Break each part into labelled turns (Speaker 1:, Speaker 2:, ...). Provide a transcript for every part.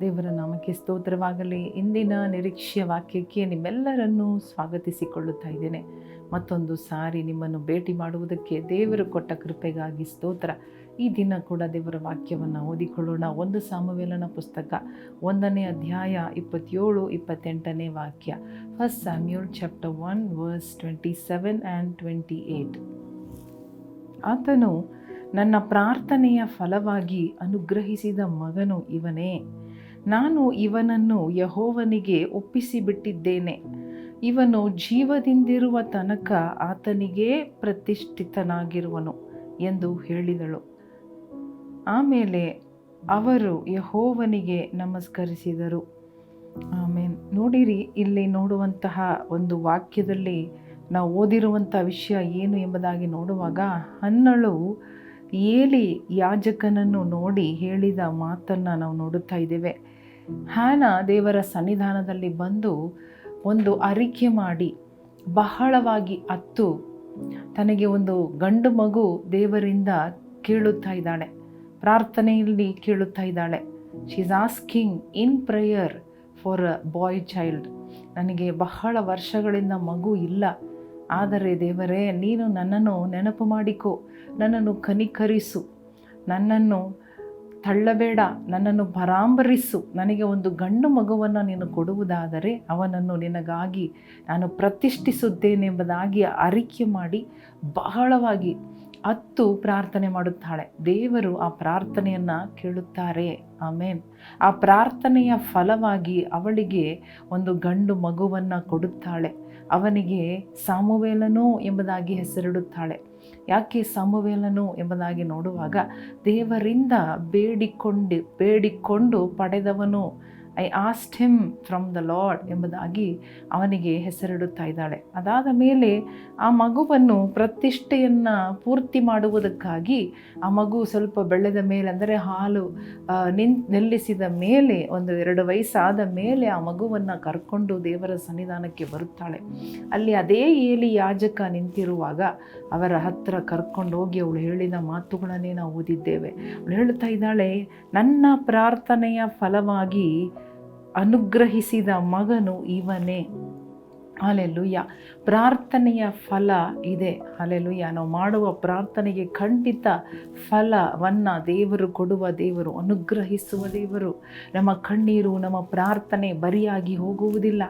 Speaker 1: ದೇವರ ನಾಮಕ್ಕೆ ಸ್ತೋತ್ರವಾಗಲಿ. ಇಂದಿನ ನಿರೀಕ್ಷೆಯ ವಾಕ್ಯಕ್ಕೆ ನಿಮ್ಮೆಲ್ಲರನ್ನೂ ಸ್ವಾಗತಿಸಿಕೊಳ್ಳುತ್ತಾ ಇದ್ದೇನೆ. ಮತ್ತೊಂದು ಸಾರಿ ನಿಮ್ಮನ್ನು ಭೇಟಿ ಮಾಡುವುದಕ್ಕೆ ದೇವರು ಕೊಟ್ಟ ಕೃಪೆಗಾಗಿ ಸ್ತೋತ್ರ. ಈ ದಿನ ಕೂಡ ದೇವರ ವಾಕ್ಯವನ್ನು ಓದಿಕೊಳ್ಳೋಣ. ಒಂದು ಸಾಮವೇಲನ ಪುಸ್ತಕ, ಒಂದನೇ ಅಧ್ಯಾಯ, ಇಪ್ಪತ್ತೇಳು, ಇಪ್ಪತ್ತೆಂಟನೇ ವಾಕ್ಯ. First Samuel chapter one verse twenty seven and twenty eight ಆತನು ನನ್ನ ಪ್ರಾರ್ಥನೆಯ ಫಲವಾಗಿ ಅನುಗ್ರಹಿಸಿದ ಮಗನು ಇವನೇ. ನಾನು ಇವನನ್ನು ಯಹೋವನಿಗೆ ಒಪ್ಪಿಸಿಬಿಟ್ಟಿದ್ದೇನೆ. ಇವನು ಜೀವದಿಂದಿರುವ ತನಕ ಆತನಿಗೇ ಪ್ರತಿಷ್ಠಿತನಾಗಿರುವನು ಎಂದು ಹೇಳಿದಳು. ಆಮೇಲೆ ಅವರು ಯಹೋವನಿಗೆ ನಮಸ್ಕರಿಸಿದರು. ಆಮೇಲೆ ನೋಡಿರಿ, ಇಲ್ಲಿ ನೋಡುವಂತಹ ಒಂದು ವಾಕ್ಯದಲ್ಲಿ ನಾವು ಓದಿರುವಂಥ ವಿಷಯ ಏನು ಎಂಬುದಾಗಿ ನೋಡುವಾಗ ಹನ್ನಳು ಏಲಿ ಯಾಜಕನನ್ನು ನೋಡಿ ಹೇಳಿದ ಮಾತನ್ನು ನಾವು ನೋಡುತ್ತಾ ಇದ್ದೇವೆ. ಹ್ಯಾನ ದೇವರ ಸನ್ನಿಧಾನದಲ್ಲಿ ಬಂದು ಒಂದು ಅರಿಕೆ ಮಾಡಿ ಬಹಳವಾಗಿ ಅತ್ತು. ತನಗೆ ಒಂದು ಗಂಡು ಮಗು ದೇವರಿಂದ ಕೇಳುತ್ತಾ ಇದ್ದಾಳೆ. ಪ್ರಾರ್ಥನೆಯಲ್ಲಿ ಕೇಳುತ್ತಾ ಇದ್ದಾಳೆ. She is asking in prayer for a boy child ನನಗೆ ಬಹಳ ವರ್ಷಗಳಿಂದ ಮಗು ಇಲ್ಲ. ಆದರೆ ದೇವರೇ, ನೀನು ನನ್ನನ್ನು ನೆನಪು ಮಾಡಿಕೊ. ನನ್ನನ್ನು ಕನಿಕರಿಸು. ನನ್ನನ್ನು ತಳ್ಳಬೇಡ, ನನ್ನನ್ನು ಪರಾಂಬರಿಸು ನನಗೆ ಒಂದು ಗಂಡು ಮಗುವನ್ನು ನೀನು ಕೊಡುವುದಾದರೆ ಅವನನ್ನು ನಿನಗಾಗಿ ನಾನು ಪ್ರತಿಷ್ಠಿಸುತ್ತೇನೆಂಬುದಾಗಿ ಅರಿಕೆ ಮಾಡಿ ಬಹಳವಾಗಿ ಹತ್ತು ಪ್ರಾರ್ಥನೆ ಮಾಡುತ್ತಾಳೆ. ದೇವರು ಆ ಪ್ರಾರ್ಥನೆಯನ್ನು ಕೇಳುತ್ತಾರೆ. ಆಮೇನ್. ಆ ಪ್ರಾರ್ಥನೆಯ ಫಲವಾಗಿ ಅವಳಿಗೆ ಒಂದು ಗಂಡು ಮಗುವನ್ನು ಕೊಡುತ್ತಾಳೆ. ಅವನಿಗೆ ಸಾಮುವೇಲನೋ ಎಂಬುದಾಗಿ ಹೆಸರಿಡುತ್ತಾಳೆ. ಯಾಕೆ ಸಮುವೇಲನು ಎಂಬುದಾಗಿ ನೋಡುವಾಗ ದೇವರಿಂದ ಬೇಡಿಕೊಂಡು ಬೇಡಿಕೊಂಡು ಪಡೆದವನು I asked him from the Lord ಎಂಬುದಾಗಿ ಅವನಿಗೆ ಹೆಸರಿಡುತ್ತಾ ಇದ್ದಾಳೆ. ಅದಾದ ಮೇಲೆ ಆ ಮಗುವನ್ನು ಪ್ರತಿಷ್ಠೆಯನ್ನು ಪೂರ್ತಿ ಮಾಡುವುದಕ್ಕಾಗಿ ಆ ಮಗು ಸ್ವಲ್ಪ ಬೆಳೆದ ಮೇಲೆ ಅಂದರೆ ಹಾಲು ನಿನ್, ನಿಲ್ಲಿಸಿದ ಮೇಲೆ ಒಂದು ಎರಡು ವಯಸ್ಸಾದ ಮೇಲೆ ಆ ಮಗುವನ್ನು ಕರ್ಕೊಂಡು ದೇವರ ಸನ್ನಿಧಾನಕ್ಕೆ ಬರುತ್ತಾಳೆ. ಅಲ್ಲಿ ಅದೇ ಏಲಿ ಯಾಜಕ ನಿಂತಿರುವಾಗ ಅವರ ಹತ್ತಿರ ಕರ್ಕೊಂಡು ಹೋಗಿ ಅವಳು ಹೇಳಿದ ಮಾತುಗಳನ್ನೇ ನಾವು ಓದಿದ್ದೇವೆ. ಅವಳು ಹೇಳ್ತಾ ಇದ್ದಾಳೆ, ನನ್ನ ಪ್ರಾರ್ಥನೆಯ ಫಲವಾಗಿ ಅನುಗ್ರಹಿಸಿದ ಮಗನು ಇವನೇ. ಅಲೆಲುಯ್ಯ ಪ್ರಾರ್ಥನೆಯ ಫಲ ಇದೆ. ಅಲೆಲುಯ್ಯ ನಾವು ಮಾಡುವ ಪ್ರಾರ್ಥನೆಗೆ ಖಂಡಿತ ಫಲವನ್ನು ದೇವರು ಕೊಡುವ ದೇವರು, ಅನುಗ್ರಹಿಸುವ ದೇವರು. ನಮ್ಮ ಕಣ್ಣೀರು ನಮ್ಮ ಪ್ರಾರ್ಥನೆ ಬರಿಯಾಗಿ ಹೋಗುವುದಿಲ್ಲ.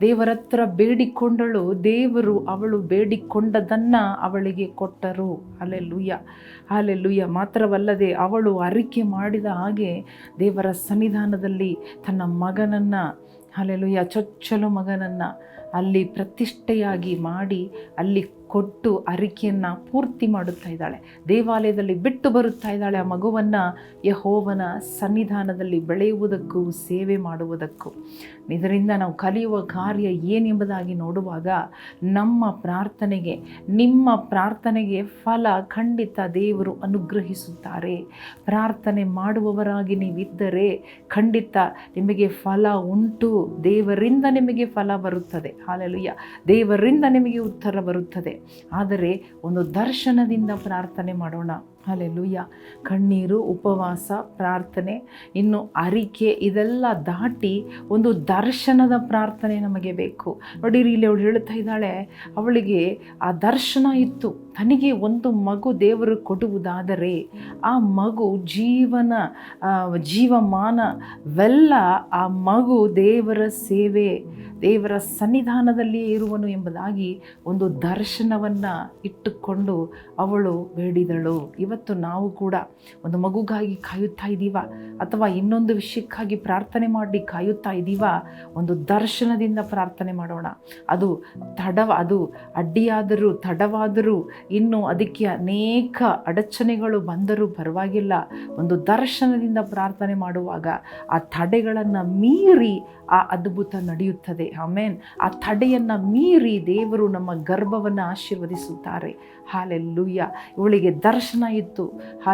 Speaker 1: ದೇವರತ್ರ ಬೇಡಿಕೊಂಡಳು, ದೇವರು ಅವಳು ಬೇಡಿಕೊಂಡದನ್ನು ಅವಳಿಗೆ ಕೊಟ್ಟರು. ಅಲೆಲುಯ್ಯ ಅಲೆಲುಯ್ಯ ಮಾತ್ರವಲ್ಲದೆ ಅವಳು ಅರಿಕೆ ಮಾಡಿದ ಹಾಗೆ ದೇವರ ಸನ್ನಿಧಾನದಲ್ಲಿ ತನ್ನ ಮಗನನ್ನು ಅಲೆಲುಯ್ಯ ಚೊಚ್ಚಲು ಮಗನನ್ನು ಅಲ್ಲಿ ಪ್ರತಿಷ್ಠೆಯಾಗಿ ಮಾಡಿ ಅಲ್ಲಿ ಕೊಟ್ಟು ಅರಿಕೆಯನ್ನು ಪೂರ್ತಿ ಮಾಡುತ್ತಾ ಇದ್ದಾಳೆ. ದೇವಾಲಯದಲ್ಲಿ ಬಿಟ್ಟು ಬರುತ್ತಾ ಇದ್ದಾಳೆ ಆ ಮಗುವನ್ನು. ಯಹೋವನ ಸನ್ನಿಧಾನದಲ್ಲಿ ಬೆಳೆಯುವುದಕ್ಕೂ, ಸೇವೆ ಮಾಡುವುದಕ್ಕೂ. ಇದರಿಂದ ನಾವು ಕಲಿಯುವ ಕಾರ್ಯ ಏನೆಂಬುದಾಗಿ ನೋಡುವಾಗ ನಮ್ಮ ಪ್ರಾರ್ಥನೆಗೆ, ನಿಮ್ಮ ಪ್ರಾರ್ಥನೆಗೆ ಫಲ ಖಂಡಿತ ದೇವರು ಅನುಗ್ರಹಿಸುತ್ತಾರೆ. ಪ್ರಾರ್ಥನೆ ಮಾಡುವವರಾಗಿ ನೀವಿದ್ದರೆ ಖಂಡಿತ ನಿಮಗೆ ಫಲ ಉಂಟು. ದೇವರಿಂದ ನಿಮಗೆ ಫಲ ಬರುತ್ತದೆ. ಹಾಲೆಲುಯ್ಯ. ದೇವರಿಂದ ನಿಮಗೆ ಉತ್ತರ ಬರುತ್ತದೆ. ಆದರೆ ಒಂದು ದರ್ಶನದಿಂದ ಪ್ರಾರ್ಥನೆ ಮಾಡೋಣ. ಅಲ್ಲೆಲ್ಲೂಯ್ಯ ಕಣ್ಣೀರು, ಉಪವಾಸ, ಪ್ರಾರ್ಥನೆ, ಇನ್ನು ಅರಿಕೆ, ಇದೆಲ್ಲ ದಾಟಿ ಒಂದು ದರ್ಶನದ ಪ್ರಾರ್ಥನೆ ನಮಗೆ ಬೇಕು. ನೋಡಿರಿ, ಇಲ್ಲಿ ಅವಳು ಹೇಳ್ತಾ ಇದ್ದಾಳೆ, ಅವಳಿಗೆ ಆ ದರ್ಶನ ಇತ್ತು. ತನಗೆ ಒಂದು ಮಗು ದೇವರು ಕೊಡುವುದಾದರೆ, ಆ ಮಗು ಜೀವನ ಜೀವಮಾನವೆಲ್ಲ ಆ ಮಗು ದೇವರ ಸೇವೆ, ದೇವರ ಸನ್ನಿಧಾನದಲ್ಲಿಯೇ ಇರುವನು ಎಂಬುದಾಗಿ ಒಂದು ದರ್ಶನವನ್ನು ಇಟ್ಟುಕೊಂಡು ಅವಳು ಬೇಡಿದಳು. ಇವತ್ತು ನಾವು ಕೂಡ ಒಂದು ಮಗುಗಾಗಿ ಕಾಯುತ್ತಾ ಇದ್ದೀವ ಅಥವಾ ಇನ್ನೊಂದು ವಿಷಯಕ್ಕಾಗಿ ಪ್ರಾರ್ಥನೆ ಮಾಡಿ ಕಾಯುತ್ತಾ ಇದ್ದೀವ ಒಂದು ದರ್ಶನದಿಂದ ಪ್ರಾರ್ಥನೆ ಮಾಡೋಣ. ಅದು ತಡವ, ಅದು ಅಡ್ಡಿಯಾದರೂ, ತಡವಾದರೂ ಇನ್ನು ಅದಕ್ಕೆ ಅನೇಕ ಅಡಚಣೆಗಳು ಬಂದರೂ ಪರವಾಗಿಲ್ಲ. ಒಂದು ದರ್ಶನದಿಂದ ಪ್ರಾರ್ಥನೆ ಮಾಡುವಾಗ ಆ ತಡೆಗಳನ್ನು ಮೀರಿ ಆ ಅದ್ಭುತ ನಡೆಯುತ್ತದೆ. ಆಮೇನ್. ಆ ತಡೆಯನ್ನು ಮೀರಿ ದೇವರು ನಮ್ಮ ಗರ್ಭವನ್ನು ಆಶೀರ್ವದಿಸುತ್ತಾರೆ. ಹಾಲೆಲ್ಲುಯ್ಯ. ಇವಳಿಗೆ ದರ್ಶನ ಇತ್ತು.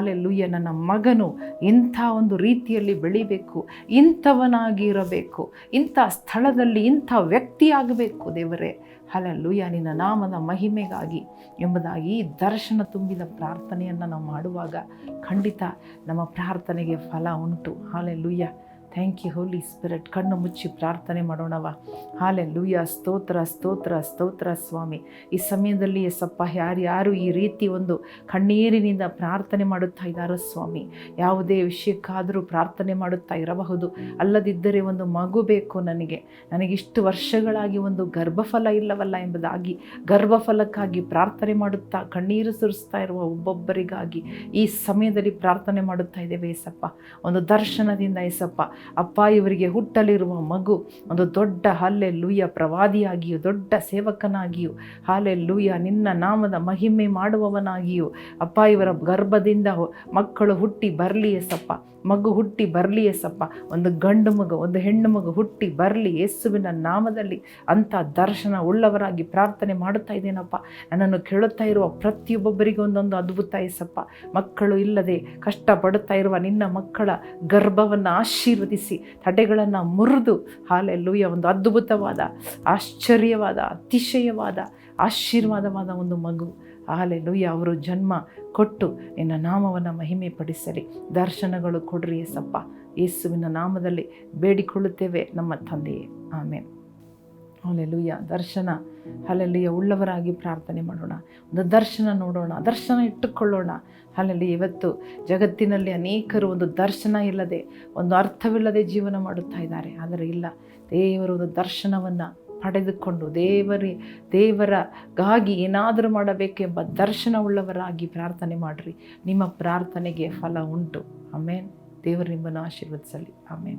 Speaker 1: ಲೂಯ್ಯ ನನ್ನ ಮಗನು ಇಂಥ ಒಂದು ರೀತಿಯಲ್ಲಿ ಬೆಳಿಬೇಕು, ಇಂಥವನಾಗಿರಬೇಕು, ಇಂಥ ಸ್ಥಳದಲ್ಲಿ ಇಂಥ ವ್ಯಕ್ತಿಯಾಗಬೇಕು ದೇವರೇ. ಹಲಲ್ಲುಯ್ಯ, ನಿನ್ನ ನಾಮದ ಮಹಿಮೆಗಾಗಿ ಎಂಬುದಾಗಿ ದರ್ಶನ ತುಂಬಿದ ಪ್ರಾರ್ಥನೆಯನ್ನು ನಾವು ಮಾಡುವಾಗ ಖಂಡಿತ ನಮ್ಮ ಪ್ರಾರ್ಥನೆಗೆ ಫಲ ಉಂಟು. Hallelujah. Thank you holy spirit ಕಣ್ಣು ಮುಚ್ಚಿ ಪ್ರಾರ್ಥನೆ ಮಾಡೋಣವ ಹಾಲೆ ಲೂಯ ಸ್ತೋತ್ರ ಸ್ತೋತ್ರ ಸ್ತೋತ್ರ ಸ್ವಾಮಿ. ಈ ಸಮಯದಲ್ಲಿ ಎಸಪ್ಪ ಯಾರ್ಯಾರು ಈ ರೀತಿ ಒಂದು ಕಣ್ಣೀರಿನಿಂದ ಪ್ರಾರ್ಥನೆ ಮಾಡುತ್ತಾ ಇದ್ದಾರೋ ಸ್ವಾಮಿ, ಯಾವುದೇ ವಿಷಯಕ್ಕಾದರೂ ಪ್ರಾರ್ಥನೆ ಮಾಡುತ್ತಾ ಇರಬಹುದು. ಅಲ್ಲದಿದ್ದರೆ ಒಂದು ಮಗು ಬೇಕು ನನಗೆ. ನನಗಿಷ್ಟು ವರ್ಷಗಳಾಗಿ ಒಂದು ಗರ್ಭಫಲ ಇಲ್ಲವಲ್ಲ ಎಂಬುದಾಗಿ, ಗರ್ಭಫಲಕ್ಕಾಗಿ ಪ್ರಾರ್ಥನೆ ಮಾಡುತ್ತಾ ಕಣ್ಣೀರು ಸುರಿಸ್ತಾ ಇರುವ ಒಬ್ಬೊಬ್ಬರಿಗಾಗಿ ಈ ಸಮಯದಲ್ಲಿ ಪ್ರಾರ್ಥನೆ ಮಾಡುತ್ತಾ ಇದ್ದೇವೆ ಏಸಪ್ಪ ಒಂದು ದರ್ಶನದಿಂದ ಏಸಪ್ಪ ಅಪ್ಪ, ಇವರಿಗೆ ಹುಟ್ಟಲಿರುವ ಮಗು, ಒಂದು ದೊಡ್ಡ ಹಲ್ಲೆ ಲೂಯ ಪ್ರವಾದಿಯಾಗಿಯೂ, ದೊಡ್ಡ ಸೇವಕನಾಗಿಯೂ ಹಾಲೆ ಲೂಯ ನಿನ್ನ ನಾಮದ ಮಹಿಮೆ ಮಾಡುವವನಾಗಿಯೂ, ಅಪ್ಪ, ಇವರ ಗರ್ಭದಿಂದ ಮಕ್ಕಳು ಹುಟ್ಟಿ ಬರಲಿ ಎಸಪ್ಪ. ಮಗು ಹುಟ್ಟಿ ಬರಲಿ ಎಸಪ್ಪ ಒಂದು ಗಂಡು ಮಗು, ಒಂದು ಹೆಣ್ಣು ಮಗು ಹುಟ್ಟಿ ಬರಲಿ ಯೇಸುವಿನ ನಾಮದಲ್ಲಿ ಅಂಥ ದರ್ಶನ ಉಳ್ಳವರಾಗಿ ಪ್ರಾರ್ಥನೆ ಮಾಡುತ್ತಾ ಇದ್ದೇನಪ್ಪ. ನನ್ನನ್ನು ಕೇಳುತ್ತಾ ಇರುವ ಪ್ರತಿಯೊಬ್ಬೊಬ್ಬರಿಗೆ ಒಂದೊಂದು ಅದ್ಭುತ ಎಸಪ್ಪ ಮಕ್ಕಳು ಇಲ್ಲದೆ ಕಷ್ಟಪಡುತ್ತಾ ಇರುವ ನಿನ್ನ ಮಕ್ಕಳ ಗರ್ಭವನ್ನು ಆಶೀರ್ವದಿಸಿ, ತಡೆಗಳನ್ನು ಮುರಿದು ಹಾಲೆಲ್ಲೂಯ ಒಂದು ಅದ್ಭುತವಾದ, ಆಶ್ಚರ್ಯವಾದ, ಅತಿಶಯವಾದ, ಆಶೀರ್ವಾದವಾದ ಒಂದು ಮಗು. ಹಾಲೆಲ್ಲೂಯ ಅವರು ಜನ್ಮ ಕೊಟ್ಟು ನಿನ್ನ ನಾಮವನ್ನು ಮಹಿಮೆ ಪಡಿಸಲಿ ದರ್ಶನಗಳು ಕೊಡ್ರಿ ಏಸಪ್ಪ ಯೇಸುವಿನ ನಾಮದಲ್ಲಿ ಬೇಡಿಕೊಳ್ಳುತ್ತೇವೆ ನಮ್ಮ ತಂದೆಯೇ. ಆಮೇಲೆ ಅಲ್ಲೆಲುಯ್ಯ ದರ್ಶನ. ಅಲ್ಲೆಲ್ಲಿಯ ಉಳ್ಳವರಾಗಿ ಪ್ರಾರ್ಥನೆ ಮಾಡೋಣ. ಒಂದು ದರ್ಶನ ನೋಡೋಣ. ದರ್ಶನ ಇಟ್ಟುಕೊಳ್ಳೋಣ. ಅಲ್ಲಲ್ಲಿ ಇವತ್ತು ಜಗತ್ತಿನಲ್ಲಿ ಅನೇಕರು ಒಂದು ದರ್ಶನ ಇಲ್ಲದೆ, ಒಂದು ಅರ್ಥವಿಲ್ಲದೆ ಜೀವನ ಮಾಡುತ್ತಾ ಇದ್ದಾರೆ. ಆದರೆ ಇಲ್ಲ. ದೇವರು ಒಂದು ದರ್ಶನವನ್ನು ಪಡೆದುಕೊಂಡು ದೇವರಿ ದೇವರಗಾಗಿ ಏನಾದರೂ ಮಾಡಬೇಕೆಂಬ ದರ್ಶನವುಳ್ಳವರಾಗಿ ಪ್ರಾರ್ಥನೆ ಮಾಡಿರಿ. ನಿಮ್ಮ ಪ್ರಾರ್ಥನೆಗೆ ಫಲ ಉಂಟು. ಆಮೇನ್. ದೇವರು ನಿಮ್ಮನ್ನು ಆಶೀರ್ವದಿಸಲಿ. ಆಮೇನ್.